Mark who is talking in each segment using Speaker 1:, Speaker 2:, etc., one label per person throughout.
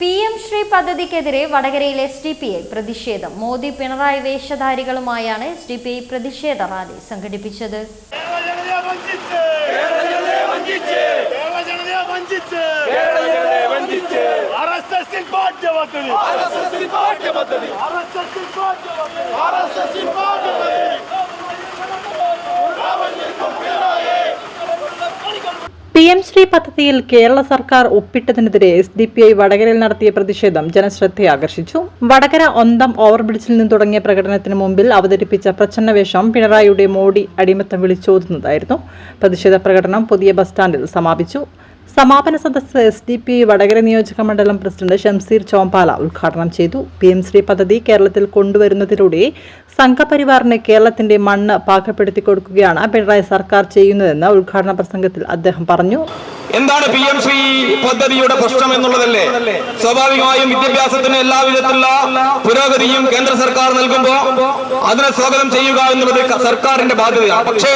Speaker 1: P M Shri പദ്ധതിക്കെതിരെ വടകരയിൽ S D P I പ്രതിഷേധം. മോദി പിണറായി വേഷധാരികളുമായാണ് എസ് ഡി പി ഐ പ്രതിഷേധ റാലി സംഘടിപ്പിച്ചത്.
Speaker 2: കേരള ജനതയെ വഞ്ചിച്ച് കേരള ജനതയെ വഞ്ചിച്ച് ആർ എസ് എസിൽ പാഠ്യപദ്ധതി ആർ എസ് എസിൽ പാഠ്യപദ്ധതി ആർ എസ് എസിൽ പാഠ്യപദ്ധതി
Speaker 3: പി എം ശ്രീ പദ്ധതിയിൽ കേരള സർക്കാർ ഒപ്പിട്ടതിനെതിരെ എസ് ഡി പി ഐ വടകരയിൽ നടത്തിയ പ്രതിഷേധം ജനശ്രദ്ധയാകർഷിച്ചു. വടകര ഒന്തം ഓവർബ്രിഡ്ജിൽ നിന്ന് തുടങ്ങിയ പ്രകടനത്തിന് മുമ്പിൽ അവതരിപ്പിച്ച പ്രച്ഛന്നവേഷം പിണറായിയുടെ മോഡി അടിമത്തം വിളിച്ചോതുന്നതായിരുന്നു. പ്രതിഷേധ പ്രകടനം പുതിയ ബസ് സ്റ്റാൻഡിൽ സമാപിച്ചു. സമാപന സദസ്സ് എസ് ഡി പി വടകര നിയോജക മണ്ഡലം പ്രസിഡന്റ് ഷംസീർ ചോമ്പാല ഉദ്ഘാടനം ചെയ്തു. പി എം ശ്രീ പദ്ധതി കേരളത്തിൽ കൊണ്ടുവരുന്നതിലൂടെ സംഘപരിവാറിന് കേരളത്തിന്റെ മണ്ണ് പാകപ്പെടുത്തി കൊടുക്കുകയാണ് പിണറായി സർക്കാർ ചെയ്യുന്നതെന്ന് ഉദ്ഘാടന പ്രസംഗത്തിൽ അദ്ദേഹം പറഞ്ഞു.
Speaker 4: എന്താണ് പി എം ശ്രീ പദ്ധതിയുടെ പ്രശ്നം എന്നുള്ളതല്ലേ? സ്വാഭാവികമായും വിദ്യാഭ്യാസത്തിന് എല്ലാവിധത്തിലുള്ള പുരോഗതിയും കേന്ദ്ര സർക്കാർ നൽകുമ്പോൾ അതിനെ സ്വാഗതം ചെയ്യുക എന്നുള്ളത് സർക്കാരിന്റെ ബാധ്യതയാണ്. പക്ഷേ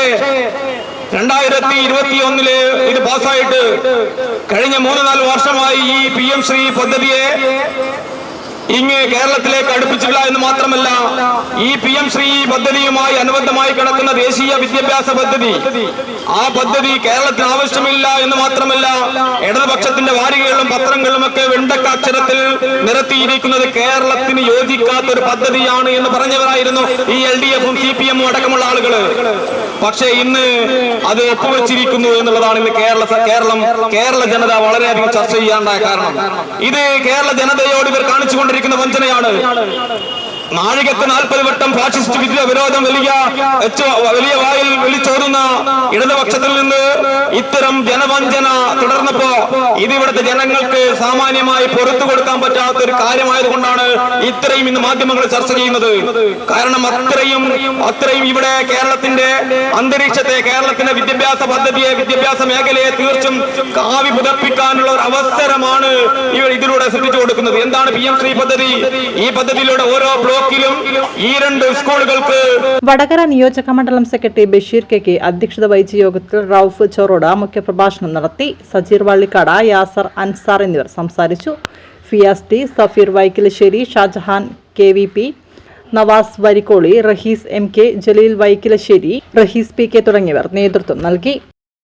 Speaker 4: രണ്ടായിരത്തി ഇരുപത്തി ഒന്നിൽ ഇത് പാസ്സായിട്ട് കഴിഞ്ഞ മൂന്ന് നാല് വർഷമായി ഈ പി എം ശ്രീ പദ്ധതിയെ ഇങ്ങ് കേരളത്തിലേക്ക് അടുപ്പിച്ചില്ല എന്ന് മാത്രമല്ല ഈ പി എം ശ്രീ പദ്ധതിയുമായി അനുബന്ധമായി കിടക്കുന്ന ദേശീയ വിദ്യാഭ്യാസ പദ്ധതി. ആ പദ്ധതി കേരളത്തിന് ആവശ്യമില്ല എന്ന് മാത്രമല്ല ഇടതുപക്ഷത്തിന്റെ വാരികകളും പത്രങ്ങളും ഒക്കെ വെണ്ടക്ക അക്ഷരത്തിൽ നിരത്തിയിരിക്കുന്നത് കേരളത്തിന് യോജിക്കാത്ത ഒരു പദ്ധതിയാണ് എന്ന് പറഞ്ഞവരായിരുന്നു ഈ എൽ ഡി എഫും സി പി എമ്മും അടക്കമുള്ള ആളുകൾ പക്ഷേ ഇന്ന് അത് ഒപ്പുവെച്ചിരിക്കുന്നു എന്നുള്ളതാണ് ഇന്ന് കേരള കേരളം കേരള ജനത വളരെയധികം ചർച്ച ചെയ്യാണ്ടായ കാരണം. ഇത് കേരള ജനതയോട് ഇവർ കാണിച്ചുകൊണ്ടിരിക്കുന്ന വഞ്ചനയാണ്. നാഴികക്ക് നാൽപ്പത് വട്ടം ഫാഷിസ്റ്റ് വിദ്യ വിരോധം വലിയ വലിയ വായിൽ വിളിച്ചോറുന്ന ഇടതുപക്ഷത്തിൽ നിന്ന് ഇത്തരം ജനവഞ്ചന തുടർന്നപ്പോ ഇത് ഇവിടുത്തെ ജനങ്ങൾക്ക് സാമാന്യമായി പുറത്തു കൊടുക്കാൻ പറ്റാത്ത ഒരു കാര്യമായതുകൊണ്ടാണ് ഇത്രയും ഇന്ന് മാധ്യമങ്ങൾ ചർച്ച ചെയ്യുന്നത്. കാരണം അത്രയും അത്രയും ഇവിടെ കേരളത്തിന്റെ അന്തരീക്ഷത്തെ കേരളത്തിന്റെ വിദ്യാഭ്യാസ പദ്ധതിയെ വിദ്യാഭ്യാസ മേഖലയെ തീർച്ചും കാവി പുതപ്പിക്കാനുള്ള ഒരു അവസരമാണ് ഇവർ ഇതിലൂടെ സൃഷ്ടിച്ചു കൊടുക്കുന്നത്. എന്താണ് പി എം ശ്രീ പദ്ധതി? ഈ പദ്ധതിയിലൂടെ ഓരോ സ്കൂളുകൾക്ക്
Speaker 3: വടകര നിയോജക മണ്ഡലം സെക്രട്ടറി ബഷീർ കെ കെ അധ്യക്ഷത വഹിച്ച യോഗത്തിൽ റൌഫ് ചൊറോഡ മുഖ്യപ്രഭാഷണം നടത്തി സജീർ വള്ളിക്കാട യാസർ അൻസാർ എന്നിവർ സംസാരിച്ചു. Fiyas T Safeer Vaikilassery Shajahan K V P Navas Varikkoli Rahees M K Jaleel Vaikilassery Rahees P K തുടങ്ങിയവർ നേതൃത്വം നൽകി.